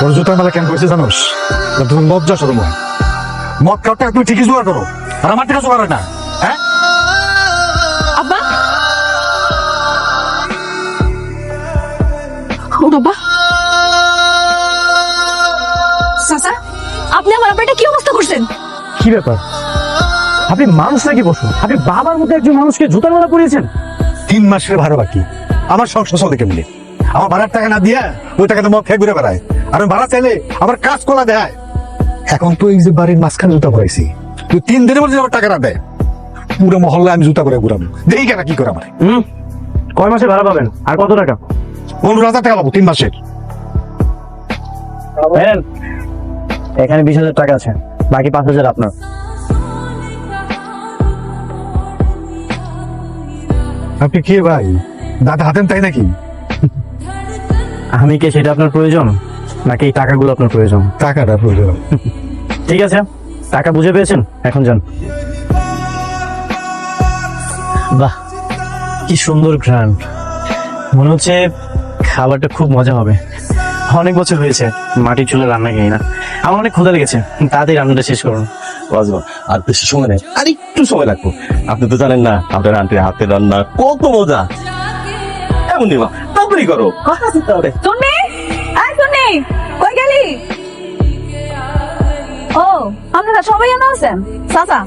তোর জুতার মেলা কেন করেছে জানোস? তুমি লজ্জা সরম। মদ খাওয়ার টাকা তুমি ঠিকই জোগাড় করো আর আমার টাকা জোগাড় হয় না হ্যাঁ? আব্বা? ও বাবা চাচা আপনি আমার আব্বাটা কি অবস্থা করছেন? কি ব্যাপার? আপনি মানুষ নাকি বসু? আপনি বাবার মতো একজন মানুষকে জুতার মালা পরিয়েছেন? তিন মাসের ভাড়া বাকি। আমার সংসার চলে কেমনি? আমার ভাড়ার টাকা না দিয়া ওই টাকাতে মদ খেয়ে ঘুরে বেড়ায়। আর ভাড়া চাইলে আমার কাজ কলা দেয়। এখন তো এই যে বাড়ির মাঝখানে জুতা পড়াইছি তুই তিন দিনের মধ্যে আমার টাকা না দেয় পুরো মহল্লা আমি জুতা করে ঘুরাবো। দেখি কেন কি করে আমার? হুম? কয় মাসে ভাড়া পাবেন? আর কত টাকা? পনেরো হাজার টাকা পাবো তিন মাসের। এখানে বিশ হাজার টাকা আছে বাকি পাঁচ হাজার আপনার। আপনি কে ভাই? দাদা হাতেন তাই নাকি? আমি কে সেটা আপনার প্রয়োজন? নাকি এই টাকাগুলো আপনার প্রয়োজন? টাকাটা প্রয়োজন। ঠিক আছে টাকা বুঝে পেয়েছেন? এখন যান। বাহ কি সুন্দর ঘ্রাণ। মনে হচ্ছে খাবারটা খুব মজা হবে। অনেক বছর হয়েছে মাটির চুলে রান্না খাই না। আমার অনেক ক্ষুধা লেগেছে তাড়াতাড়ি রান্নাটা শেষ করুন। বাজবা আর বেশি সময় নেই আর একটু সময় লাগবে। আপনি তো জানেন না আপনার আন্টির হাতে রান্না কত মজা। এমন নিবা তাড়াতাড়ি করো। শুননি শুননি কই গেলি? ও আপনারা সবাই এনে আছেন? চাচা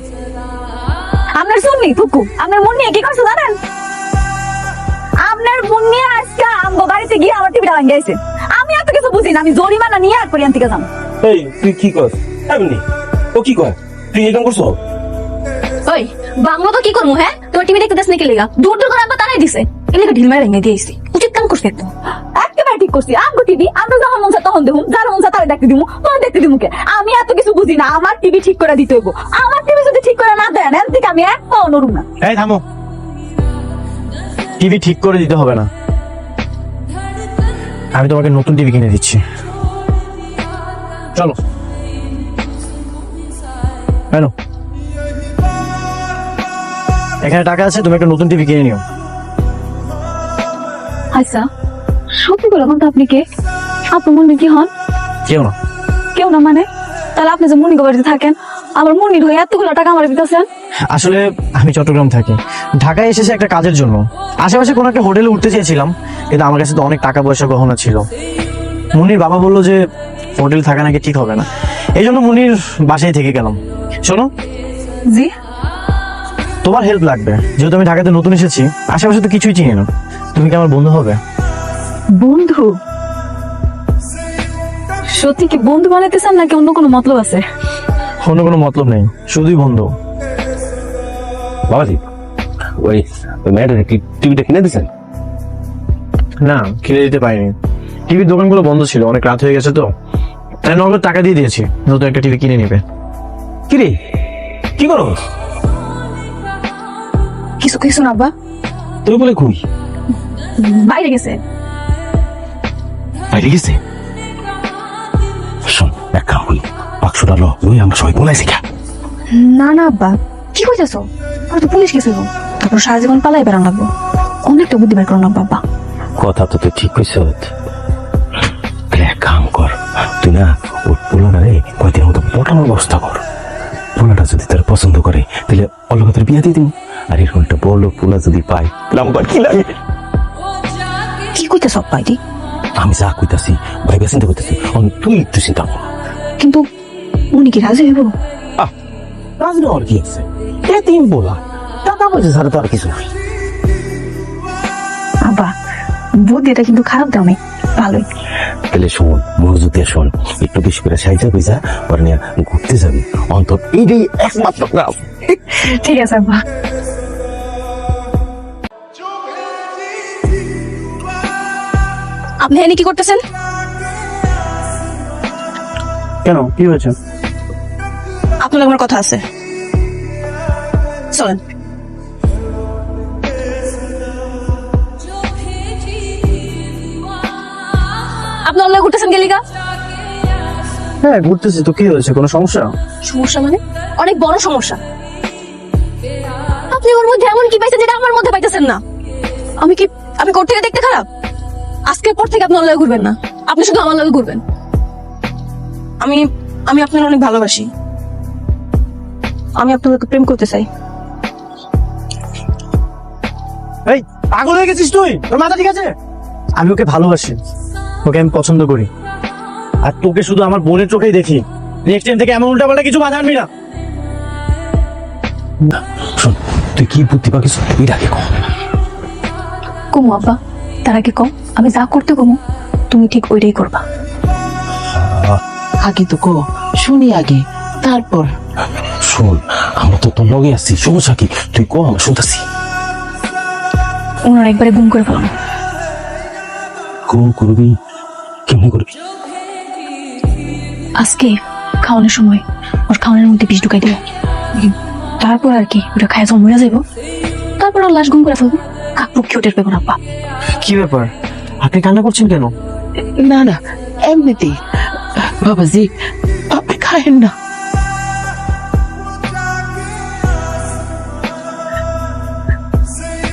আপনার শুননি টুকু আপনার মন নিয়ে কি করছে জানেন? আপনার মন নিয়ে আজকে আমগো বাড়িতে গিয়ে আমার টিভিটা ভাঙে গেছে আমি এত কিছু বুঝি না আমি জরিমানা নিয়ে আর পরিয়ান থেকে যাম এই তুই কি কর এমনি। ও কি কর তুই এরকম করছ? ওই বাংলা তো কি করব হ্যাঁ? তোর টিভি দেখতে দেশ নাকি লেগা? দূর দূর করে আব্বা তারাই দিছে। এলাকা ঢিল মারে ভেঙে দিয়েছি উচিত কাম করছি একদম। করছি আমগো টিভি আমরা যখন মন চায় তখন দেখুন যার মন চায় তারা দেখতে দিমু তোর দেখতে দিমু কে? আমি এত কিছু বুঝি না আমার টিভি ঠিক করে দিতে হইব। আমার টিভি যদি ঠিক করে না দেন এর থেকে আমি এক পাও নড়ুম না। এই থামো। টিভি ঠিক করে দিতে হবে না। আমি তোমাকে নতুন টিভি কিনে দিচ্ছি। চলো। কেন এখানে টাকা আছে তুমি একটা নতুন টিভি কিনে নিও। আচ্ছা সত্যি তো আপনি কে? আপনার মনে কি হন? কেউ না। কেউ না মানে? তাহলে আপনি যে বাড়িতে থাকেন আমার মনির হয়ে এতগুলো টাকা আমার দিতেছেন আসলে আমি চট্টগ্রাম থাকি। ঢাকায় এসেছি একটা কাজের জন্য। আশেপাশে কোনো একটা হোটেলে উঠতে চেয়েছিলাম কিন্তু আমার কাছে তো অনেক টাকা পয়সা গহনা ছিল। মুনির বাবা বলল যে হোটেল থাকা নাকি ঠিক হবে না। এই জন্য মুনির বাসায় থেকে গেলাম। শোনো। জি? তোমার হেল্প লাগবে। যেহেতু আমি ঢাকাতে নতুন এসেছি আশেপাশে তো কিছুই চিনি না। তুমি কি আমার বন্ধু হবে? বন্ধু? সত্যি কি বন্ধু বানাইতে চান নাকি অন্য কোনো মতলব আছে? অন্য কোনো মতলব নেই শুধুই বন্ধু। বাবাজি ওই ওই মেয়েটা কি টিভিটা কিনে দিছেন না কিনে দিতে পারিনি। টিভির দোকানগুলো বন্ধ ছিল অনেক রাত হয়ে গেছে তো। তাই নগদ টাকা দিয়ে দিয়েছি নতুন একটা টিভি কিনে নেবে। কি রে? কি করো? কিছু কিছু না আব্বা? তুই বলে কই? বাইরে গেছে। বাইরে গেছে? শোন এক কাম করি বাক্সটা লো লই আমরা সবাই বলাইছি কা না না আব্বা কি কইতেছ? আর তো পুলিশ গেছে গো। তারপর সারা জীবন পালাই বেড়ান লাগবো। অনেকটা বুদ্ধি বের করো না বাবা কথা তো তুই ঠিক কইছ। এক কাম কর তুই না ওর পোলাটা রে কয়দিন মতো পটানোর ব্যবস্থা কর। পোলাটা যদি তার পছন্দ করে তাহলে অলগতের বিয়া দিয়ে দিব আর এরকম একটা বড় পোলা যদি পাই তাহলে আমার কি লাগে? কি কইতেছ বাইরে আমি যা কইতাছি ভাইবা চিন্তা করতেছি। অন তুই একটু চিন্তা কর। কিন্তু উনি কি রাজি হইব? রাজনে আর কি আছে? এ তিন বলা। টাকা পয়সা ছাড়া তো আর কিছু নাই। আব্বা বুদ্ধিটা কিন্তু খারাপ দাও নাই ভালোই। তাহলে শোন মনোযোগ দিয়ে শোন। একটু বেশি করে সাইজা পয়সা পরে নিয়ে ঘুরতে যাবি। অন্তত এইটাই একমাত্র ঠিক আছে আব্বা। আপনি এনে কি করতেছেন? কেন? কি হয়েছে? আপনার আমার কথা আছে। চলেন। আপনি অনলাইন ঘুরতেছেন গেলিকা হ্যাঁ ঘুরতেছি তো। কি হয়েছে? কোনো সমস্যা? সমস্যা মানে? অনেক বড় সমস্যা। আপনি ওর মধ্যে এমন কি পাইছেন যেটা আমার মধ্যে পাইতেছেন না? আমি কি আজকের পর থেকে আপনি অনলাইন ঘুরবেন না। আপনি শুধু আমার লগে ঘুরবেন। আমি আমি আপনার অনেক ভালোবাসি। আমি আপনাকে প্রেম করতে চাই। এই পাগল হয়ে গেছিস তুই? তোর মাথা ঠিক আছে? আমি ওকে ভালোবাসি। ওকে আমি পছন্দ করি। আর তোকে শুধু আমার বোনের চোখেই দেখি। নেক্সট টাইম থেকে এমন উল্টাপাল্টা কিছু বাধা আনবি না। শোন তুই কি বুদ্ধি পাকিস? এটা আগে কম কমু আব্বা তার আগে কম আমি যা করতে কমু তুমি ঠিক ওইটাই করবা। আগে তো কো শুনি আগে তারপর। শোন আমরা তো তোর লগে আছি সমস্যা কি? তুই কো আমরা শুনতেছি। ওনার একবারে গুম করে ফেলাম কোন করবি? কেমন করবি? আজকে খাওয়ানোর সময় ওর খাওয়ানোর মধ্যে বিষ ঢুকাই দিও তারপর আর কি ওটা খায় মরে যাইব। তারপর আর লাশ গুম করে ফেলব। পক্ষে ওটের পেবো না আব্বা। কি ব্যাপার? আপনি কান্না করছেন কেন? না না এমনিতেই। বাবাজি আপনি খায়েন না।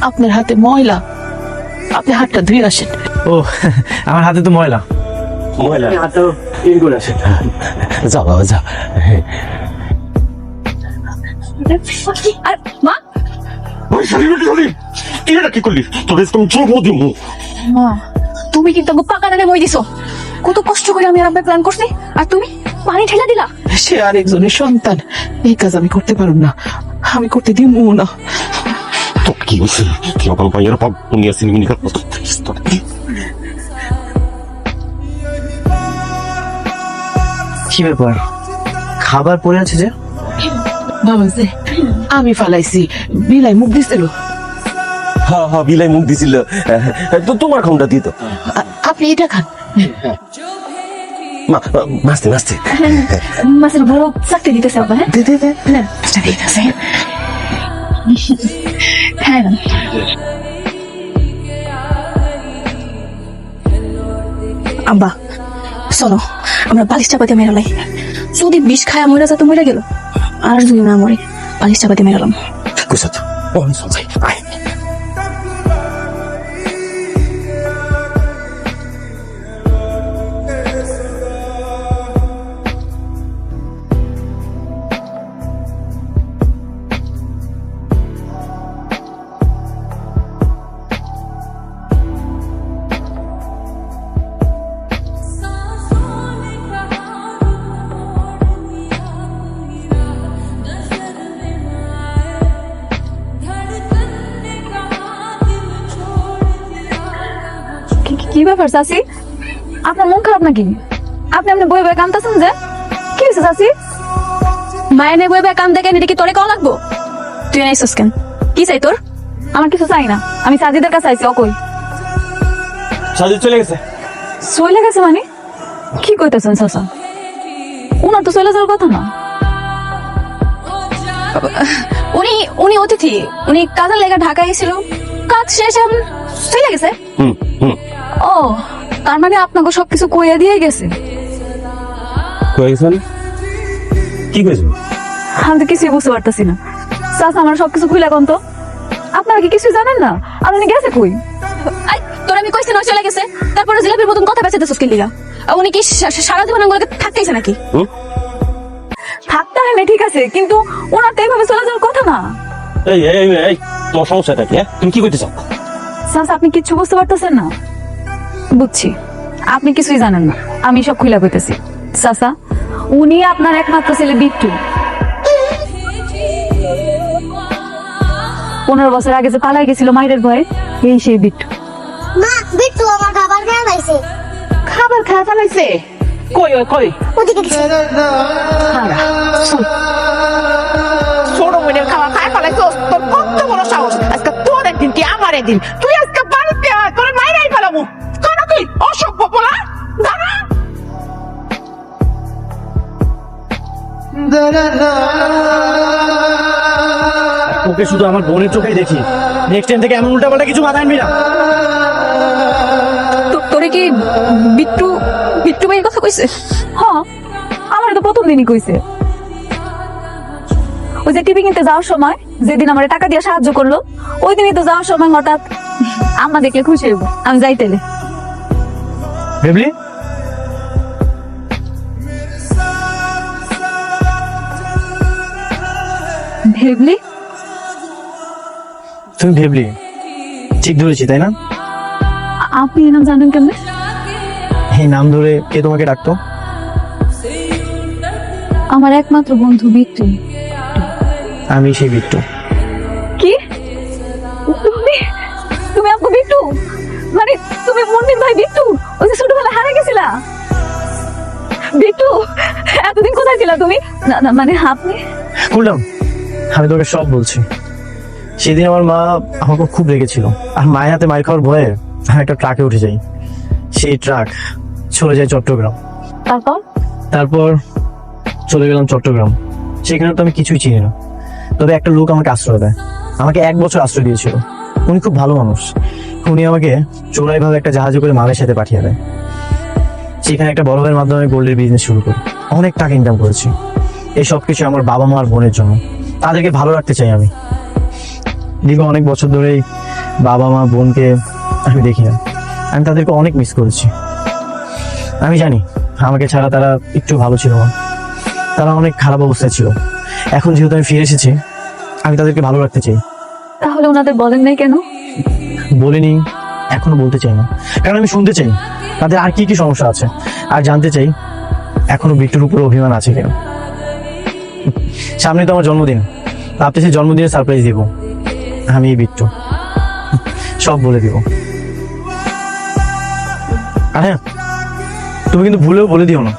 আপনার হাতে ময়লা। আপনি হাতটা ধুয়ে আসেন। ও আমার হাতে তো ময়লা। ময়লা? আসে যা বাবা যা। আর মা। কি করলি? তোর তুমি চোখ দিব মা তুমি কিন্তু আমাকে পাকা ডানে মই দিছো। কত কষ্ট করে আমি আর প্ল্যান করছি। আর তুমি? পানি ঠেলা দিলা। সে আরেকজনের সন্তান। এই কাজ আমি করতে পারব না। আমি করতে দিব না। তো কি হয়েছে? তুই আমার ভাইয়ের পাপ নিয়ে আসিনি মিনি কাট কি ব্যাপার? খাবার পড়ে আছে যে? বাবাজি আমি ফালাইছি। বিলাই মুখ দিছিল। হ্যাঁ হ্যাঁ বিলাই মুখ দিছিল। তো তোমার খামটা দিত আপনি এটা খান। মা মাস্তে মাস্তে। মাছের বড় চাকরি দিতেছে আব্বা হ্যাঁ? দে দে দে। না চাকরি দিতেছে। হ্যাঁ না আব্বা চলো আমরা বালিশ চাপাতে মেরালাই যদি বিষ খায় মরে যা তো মরে গেল। আর যদি না মরে বালিশ চাপাতে মেরালাম কইসা তো বল সবাই কি ব্যাপার চাচি? আপনার মন খারাপ নাকি? আপনি আপনি বই বই কান্দতেছেন যে? কি হয়েছে চাচি? মায়ের বই বই কান? দেখেন এটা কি তোরে কল লাগবো? তুই নাইছিস কেন? কি চাই তোর? আমার কিছু চাই না। আমি সাজিদের কাছে আইছি অকই। সাজিদ চলে গেছে। চলে গেছে মানে? কি কইতেছেন চাচা? উনার তো চলে যাওয়ার কথা না। উনি উনি অতিথি। উনি কাজের লেগে ঢাকায় ছিল কাজ শেষ এখন। চলে গেছে? হুম। তার মানে আপনাকে সবকিছু কইয়া দিয়ে গেছে। কয়েকজন কি কইছ আমি তো কিছুই বুঝতে পারতেছি না। চাচা আমার সবকিছু খুলে কোন তো? আপনারা কি কিছু জানেন না? আর উনি গেছে কই? আই, তোর আমি কইছি না চলে গেছে। তারপরে জিলাপির মতন কথা বেঁচে দিছিস আর উনি কি সারা জীবন আঙ্গুলকে থাকতেইছে নাকি? হুম? থাকতে হয় না ঠিক আছে কিন্তু ওনার তো এইভাবে চলে যাওয়ার কথা না। এই এই এই, সমস্যাটা কি হ্যাঁ? তুমি কি করতে চাও আপনি কিচ্ছু বুঝতে পারতেছেন না। বুঝছি। আপনি কিছুই জানেন না। আমি সব খুলে কইতেছি। চাচা উনি আপনার একমাত্র ছেলে বিট্টু। পনেরো বছর আগে যে পালাই গেছিল মায়ের ভয়ে এই সেই বিট্টু। মা বিট্টু আমার খাবার খেয়ে পাইছে। খাবার খাওয়া ফেলাইছে কই ওই কই? ওদিকে ছোট খায় ফেলাইছো তোর কত বড় সাহস? আজকে তোর একদিন কি আমার একদিন? তুই তোকে শুধু আমার বোনের চোখেই দেখি। নেক্সট টাইম থেকে এমন উল্টাপাল্টা কিছু বাধা আনবি না। তো- তোরে কি বিট্টু বিট্টু ভাইয়ের কথা কইছে? হ্যাঁ আমার তো প্রথম দিনই কইছে। ওই যে টিভি কিনতে যাওয়ার সময় যেদিন আমার টাকা দিয়ে সাহায্য করল ওই দিনই তো যাওয়ার সময় হঠাৎ আম্মা দেখলে খুশি হইব। আমি যাইতেলে ভেবলি ভেবলি? তুমি ভেবলি। ঠিক ধরেছি তাই না? আপনি এনাম জানেন কেমনে? এই নাম ধরে কে তোমাকে ডাকতো? আমার একমাত্র বন্ধু বিট্টু। আমি সেই বিট্টু। কি? তুমি? তুমি বিট্টু? মানে তুমি মন্দির ভাই বিট্টু? ওই যে ছোটবেলা হারা গেছিলা? বিট্টু এতদিন কোথায় ছিলা তুমি? না না মানে আপনি? কুলডাম আমি তোকে সব বলছি। সেদিন আমার মা আমাকে খুব রেগেছিল। আর মায়ের হাতে মায়ের খাওয়ার ভয়ে আমি একটা ট্রাকে উঠে যাই। সেই ট্রাক চলে যায় চট্টগ্রাম। তারপর? তারপর চলে গেলাম চট্টগ্রাম। সেখানে তো আমি কিছুই চিনি না। তবে একটা লোক আমাকে আশ্রয় দেয়। আমাকে এক বছর আশ্রয় দিয়েছিল। উনি খুব ভালো মানুষ। উনি আমাকে চোরাই ভাবে একটা জাহাজে করে মালয়েশিয়াতে পাঠিয়ে দেয়। সেখানে একটা বড় ভাইয়ের মাধ্যমে গোল্ডের বিজনেস শুরু করি। অনেক টাকা ইনকাম করেছি। এই সব কিছু আমার বাবা মা আর বোনের জন্য। তাদেরকে ভালো রাখতে চাই আমি। দীর্ঘ অনেক বছর ধরেই বাবা মা বোনকে আমি দেখি না। আমি তাদেরকে অনেক মিস করেছি। আমি জানি আমাকে ছাড়া তারা একটু ভালো ছিল না। তারা অনেক খারাপ অবস্থায় ছিল। এখন যেহেতু আমি ফিরে এসেছি আমি তাদেরকে ভালো রাখতে চাই। তাহলে ওনাদের বলেন নাই কেন? বলিনি এখনও বলতে চাই না। কারণ আমি শুনতে চাই তাদের আর কি কি সমস্যা আছে। আর জানতে চাই এখনও বিট্টুর উপর অভিমান আছে কেন। সামনে তো আমার জন্মদিন। ভাবতেছি জন্মদিনে সারপ্রাইজ দিব। আমি বিট্টু। সব বলে দিব। আর হ্যাঁ তুমি কিন্তু ভুলেও বলে দিও না।